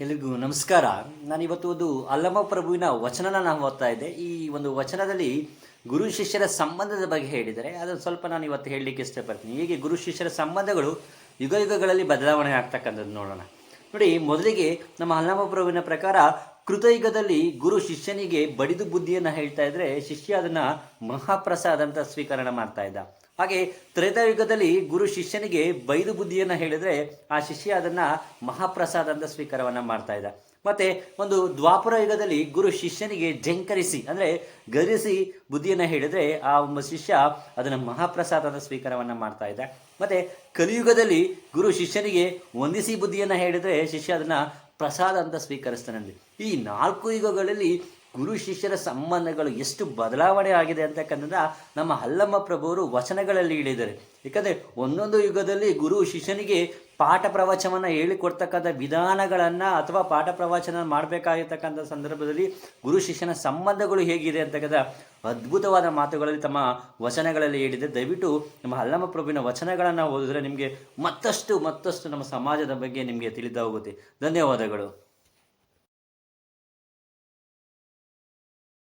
ಎಲ್ರಿಗೂ ನಮಸ್ಕಾರ. ನಾನಿವತ್ತು ಒಂದು ಅಲ್ಲಮ ಪ್ರಭುವಿನ ವಚನನ ನಾನು ಓದ್ತಾ ಇದ್ದೆ. ಈ ಒಂದು ವಚನದಲ್ಲಿ ಗುರು ಶಿಷ್ಯರ ಸಂಬಂಧದ ಬಗ್ಗೆ ಹೇಳಿದರೆ ಅದನ್ನು ಸ್ವಲ್ಪ ನಾನು ಇವತ್ತು ಹೇಳಲಿಕ್ಕೆ ಇಷ್ಟಪಡ್ತೀನಿ. ಹೀಗೆ ಗುರು ಶಿಷ್ಯರ ಸಂಬಂಧಗಳು ಯುಗ ಯುಗಗಳಲ್ಲಿ ಬದಲಾವಣೆ ಆಗ್ತಕ್ಕಂಥದ್ದು ನೋಡೋಣ. ನೋಡಿ, ಮೊದಲಿಗೆ ನಮ್ಮ ಅಲ್ಲಮ ಪ್ರಭುವಿನ ಪ್ರಕಾರ ಕೃತಯುಗದಲ್ಲಿ ಗುರು ಶಿಷ್ಯನಿಗೆ ಬಡಿದು ಬುದ್ಧಿಯನ್ನು ಹೇಳ್ತಾ ಇದ್ರೆ ಶಿಷ್ಯ ಅದನ್ನ ಮಹಾಪ್ರಸಾದ ಅಂತ ಸ್ವೀಕರಣ ಮಾಡ್ತಾ ಇದ್ದ. ಹಾಗೆ ತ್ರೇತಾಯುಗದಲ್ಲಿ ಗುರು ಶಿಷ್ಯನಿಗೆ ಬೈದು ಬುದ್ಧಿಯನ್ನು ಹೇಳಿದ್ರೆ ಆ ಶಿಷ್ಯ ಅದನ್ನ ಮಹಾಪ್ರಸಾದ ಅಂತ ಸ್ವೀಕಾರವನ್ನ ಮಾಡ್ತಾ ಇದ್ದ. ಮತ್ತೆ ಒಂದು ದ್ವಾಪರ ಯುಗದಲ್ಲಿ ಗುರು ಶಿಷ್ಯನಿಗೆ ಜಂಕರಿಸಿ, ಅಂದ್ರೆ ಗರಿಸಿ ಬುದ್ಧಿಯನ್ನು ಹೇಳಿದ್ರೆ ಆ ಒಬ್ಬ ಶಿಷ್ಯ ಅದನ್ನ ಮಹಾಪ್ರಸಾದ ಅಂತ ಸ್ವೀಕಾರವನ್ನ ಮಾಡ್ತಾ ಇದ್ದ. ಮತ್ತೆ ಕಲಿಯುಗದಲ್ಲಿ ಗುರು ಶಿಷ್ಯನಿಗೆ ವಂದಿಸಿ ಬುದ್ಧಿಯನ್ನು ಹೇಳಿದ್ರೆ ಶಿಷ್ಯ ಅದನ್ನ ಪ್ರಸಾದ ಅಂತ ಸ್ವೀಕರಿಸ್ತಾನಲ್ಲಿ ಈ ನಾಲ್ಕು ಯುಗಗಳಲ್ಲಿ ಗುರು ಶಿಷ್ಯರ ಸಂಬಂಧಗಳು ಎಷ್ಟು ಬದಲಾವಣೆ ಆಗಿದೆ ಅಂತಕ್ಕಂಥದ್ದು ನಮ್ಮ ಹಲ್ಲಮ್ಮ ಪ್ರಭುವರು ವಚನಗಳಲ್ಲಿ ಹೇಳಿದ್ದಾರೆ. ಯಾಕಂದ್ರೆ ಒಂದೊಂದು ಯುಗದಲ್ಲಿ ಗುರು ಶಿಷ್ಯನಿಗೆ ಪಾಠ ಪ್ರವಚನವನ್ನು ಹೇಳಿಕೊಡ್ತಕ್ಕಂಥ ವಿಧಾನಗಳನ್ನು ಅಥವಾ ಪಾಠ ಪ್ರವಚನ ಮಾಡಬೇಕಾಗಿರ್ತಕ್ಕಂಥ ಸಂದರ್ಭದಲ್ಲಿ ಗುರು ಶಿಷ್ಯನ ಸಂಬಂಧಗಳು ಹೇಗಿದೆ ಅಂತಕ್ಕಂಥ ಅದ್ಭುತವಾದ ಮಾತುಗಳಲ್ಲಿ ತಮ್ಮ ವಚನಗಳಲ್ಲಿ ಹೇಳಿದೆ. ದಯವಿಟ್ಟು ನಮ್ಮ ಹಲ್ಲಮ್ಮ ಪ್ರಭುವಿನ ವಚನಗಳನ್ನು ಓದಿದ್ರೆ ನಿಮಗೆ ಮತ್ತಷ್ಟು ಮತ್ತಷ್ಟು ನಮ್ಮ ಸಮಾಜದ ಬಗ್ಗೆ ನಿಮಗೆ ತಿಳಿದ ಹೋಗುತ್ತೆ. ಧನ್ಯವಾದಗಳು.